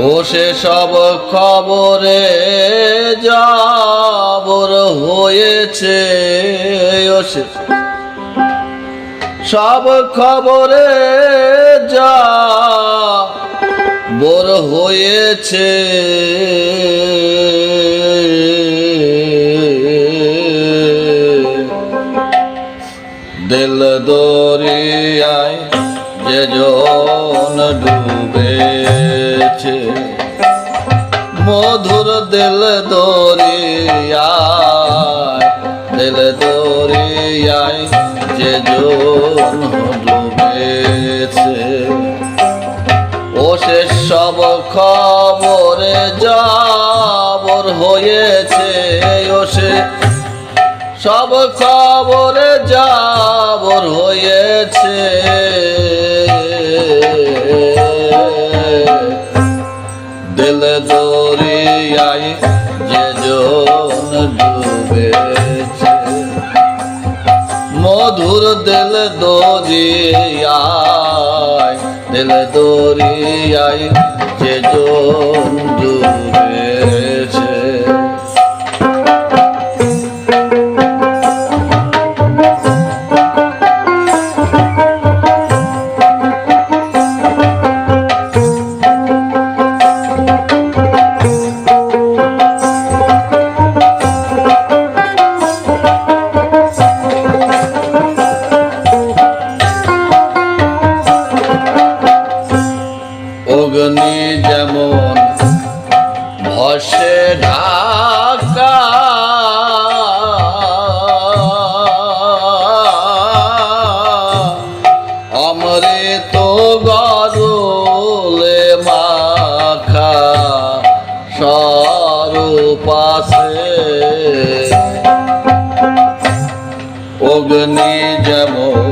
ও সে সব খবরে যাবর হয়েছে সব খবরে যা বোর হয়েছে। দিল দরিয়ায় যে জন ডুবেছে। মধুর দিল দরিয়ায় দিল দরিয়ায় যে জন খবরে যাবর হয়েছে সে। সব খবরে যাবর হয়েছে। দিল দরিয়ায় যে জন ডুবেছে। মধুর দিল দরিয়ায় দিল দরিয়ায় যে জন অমৃত গরুলে মাখা সরুপাশে অগ্নি যেমন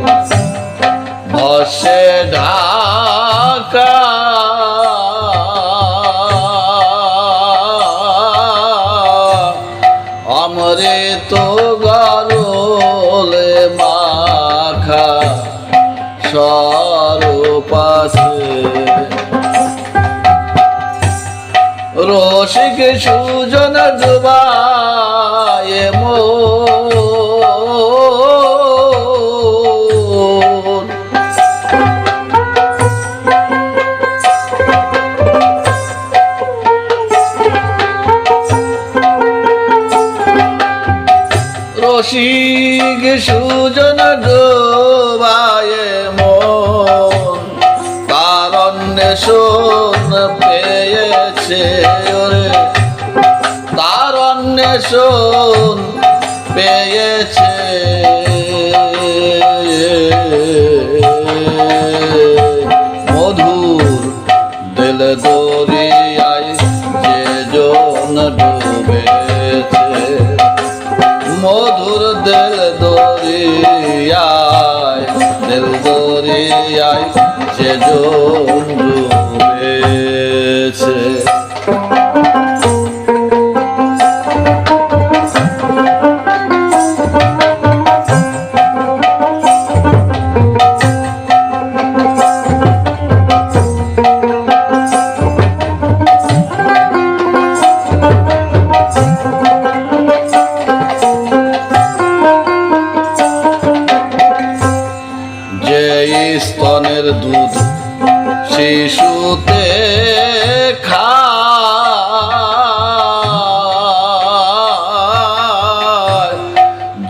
রসিক সুজন ডুবায় মোর। রসিক সুজন ডোবায় মন তার অন্বেষণ পেয়েছে ওরে। তার অন্বেষণ পেয়েছে। মধুর দিল দরিয়ায় যে জন ডুবেছে। মধুর দিল দরিয়ায় দিল দরিয়ায় যে জন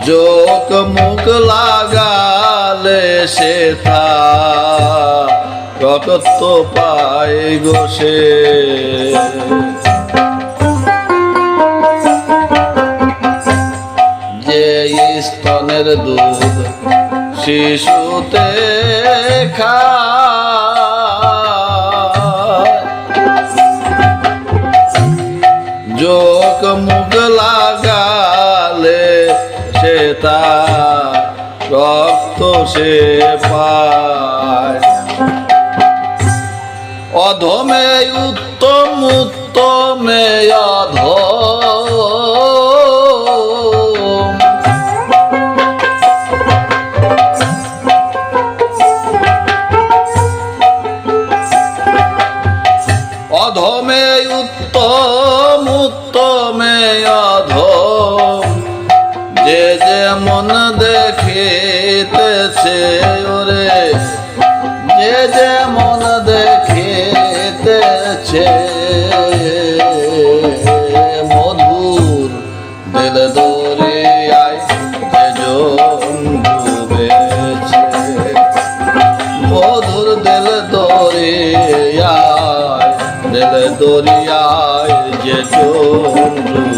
যোগ মুখ লাগালে সে থা রকত পায় গোসে যে স্তনের দুধ শিশুতে খায় যোগ মুখ লাগালে সে তার রক্ত সে পায়। অধমে উত্তম উত্তমে অধম। যেমন দেখিতেছে মধুর দিল দরিয়ায় ডুবেছে। মধুর দিল দরিয়ায় দিল দরিয়ায় যে জন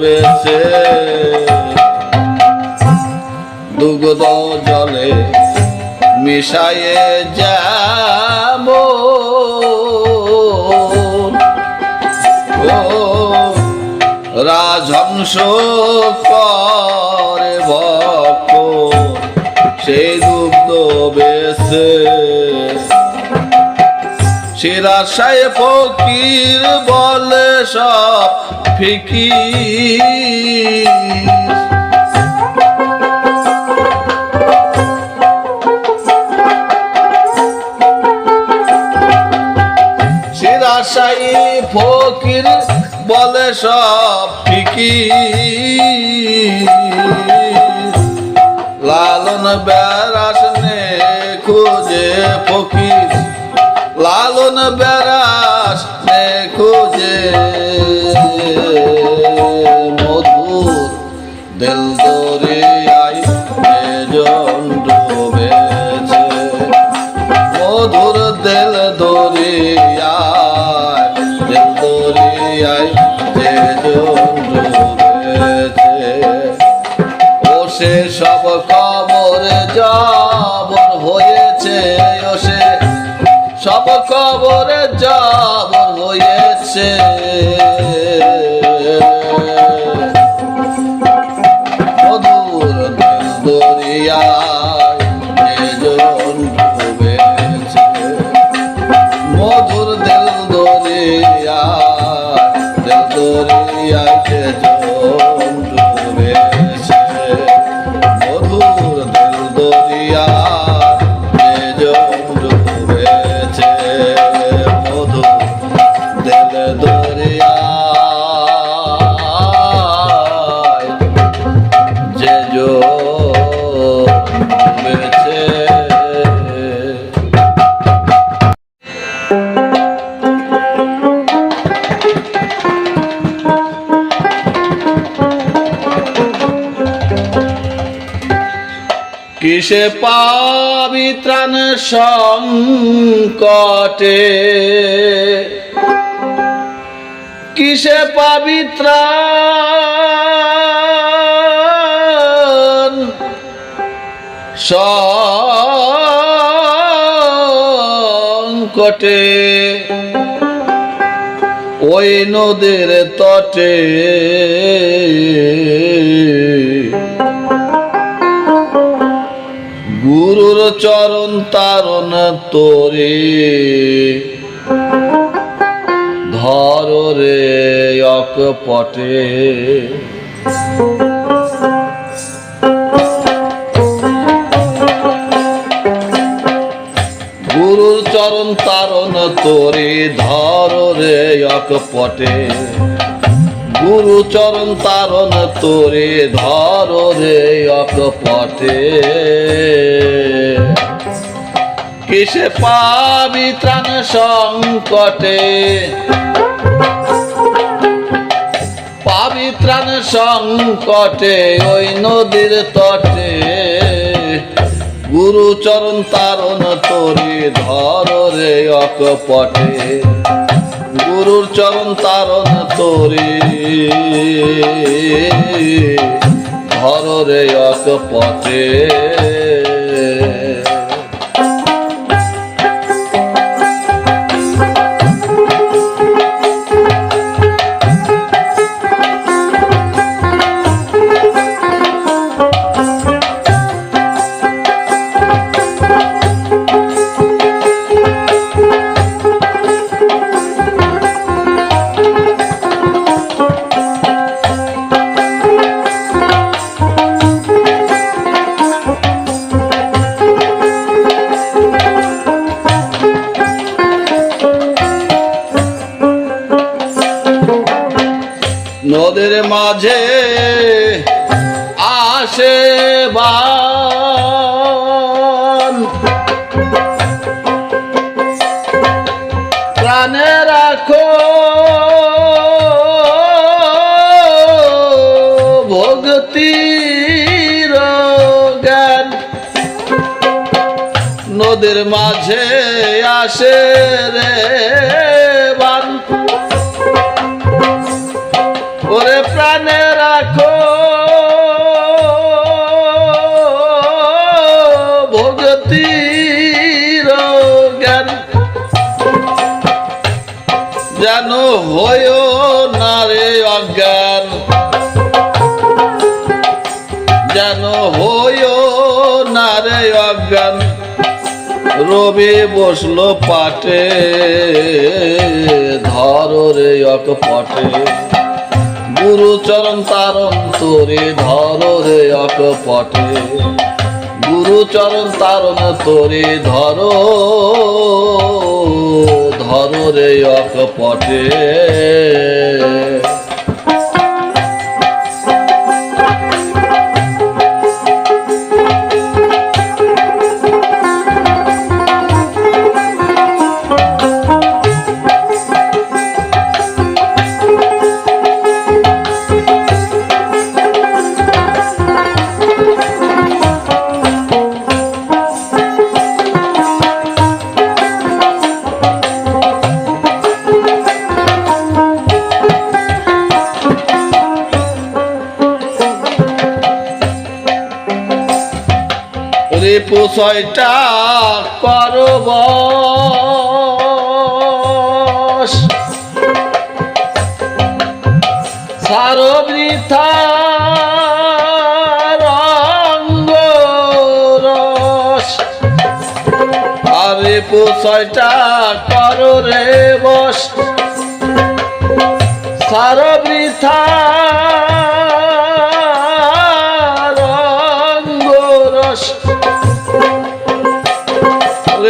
বেছে দুগ্ধ জলে মিশায়ে ও রাজহংস করে ভক্ত, সেই দুগ্ধ বেছে শিরাশায় ফকির বলে সব ফিকির সিরাশাই ফকির বলে সব ফিকি লালন বেড়াস নে খুঁজে ফকির। লালন বেড়াস মধুর দিল দরিয়ায় দিল দরিয়ায় যে ও সে সব কবর যাবর হয়েছে, ও সে সব কবর যাবর হয়েছে। কিসে পাবি ত্রাণ সংকটে? কিসে পাবি সংকটে? ওই নদীর তটে চরণ তারণ তোরে। ধর রে অকপটে। গুরুর চরণ তারণ তোরে, ধর রে অকপটে। গুরু চরণ তারণ তোরে, ধর রে অকপটে। কিসে পাবি ত্রাণ সংকটে? পাবি ত্রাণ সংকটে ওই নদীর তটে। গুরুচরণ তারণ তোরে ধর রে অকপটে। গুরুর চরণ তারণ তোরে ধর রে অকপটে। নদীর মাঝে আসে বান। প্রাণে রাখো ভক্তির জ্ঞান নদীর মাঝে আসে রে প্রাণে রাখো। ভগতির জ্ঞান যেন হইও না রে অজ্ঞান। যেন হইও না রে অজ্ঞান। রবি বসল পাটে, ধর রে অকপটে। গুরু চরণ তারণ তোরে ধর রে অকপটে। গুরু চরণ তারণ তোরে ধর ধর রে অকপটে। রিপু ছয়টা করব আর রিপু ছয়টা কর রে বস। সার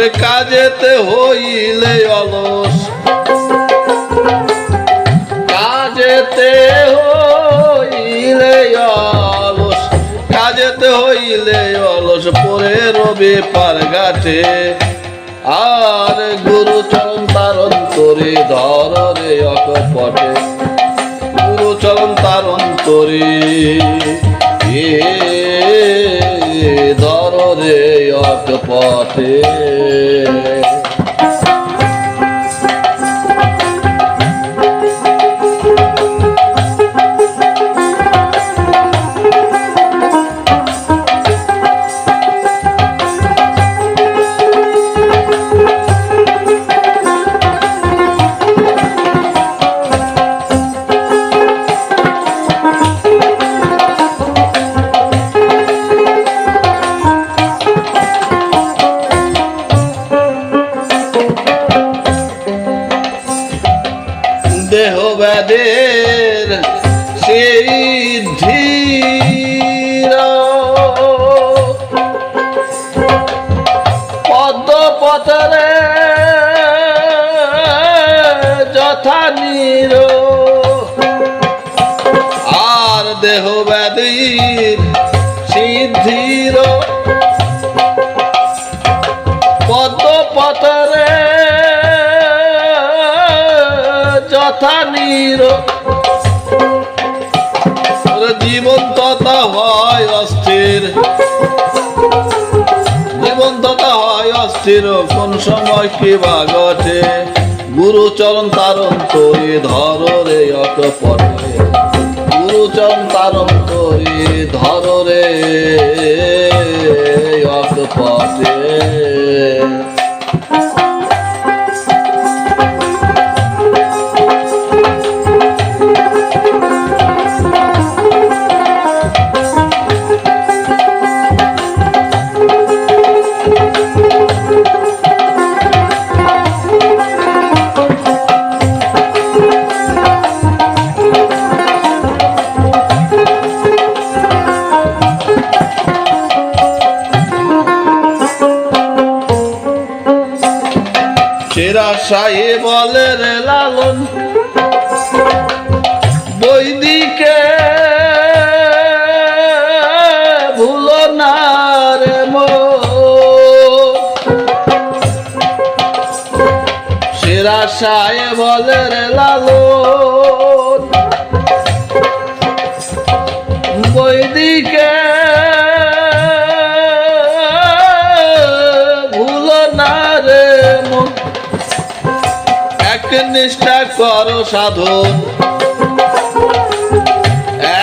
কাজেতে হইলে অলস। কাজেতে হইলে অলস। কাজেতে হইলে অলস পরে রবে পার গাছে আর গুরু চরণ তারণ করে ধর রে অকপটে। গুরু চরণ তারণ এ ধর রে অকপটে ব্যাধের সিদ্ধির। পদ্ম পথরে যথা নীর। আর দেহ ব্যাধির সিদ্ধির। ওরে জীবন তথা হয় অস্থির। জীবন তথা হয় অস্থির, কোন সময় কি বা ঘটে? গুরু চরণ তারণ তরি ধর রে গুরু চরণ তারণ তরি ধর রে অকপটে সাহেব বলে রে লালন। বৈদিকে ভুলো না রে মো। সেরা সাহে বলে রে লালন। এক নিষ্ঠা কর সাধন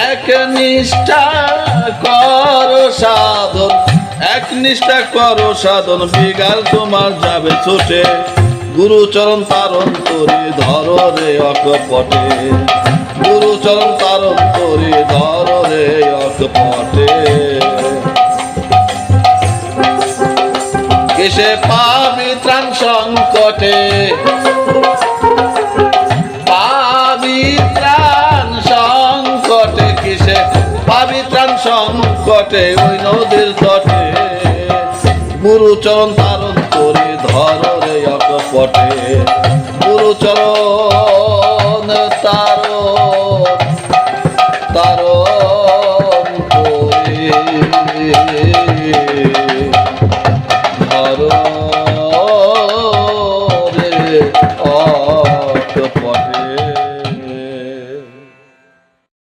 এক নিষ্ঠা কর সাধন, এক নিষ্ঠা কর সাধন। বিগাল তোমার যাবে ছুটে গুরু চরণ তারণ তরি ধর রে অকপটে। গুরু চরণ তারণ তরি ধর রে অকপটে। কিসে পাবি ত্রাণ সংকটে সংকটে ওই নদীর তটে। গুরুচরণ ধারণ করে ধর রে অকপটে। গুরু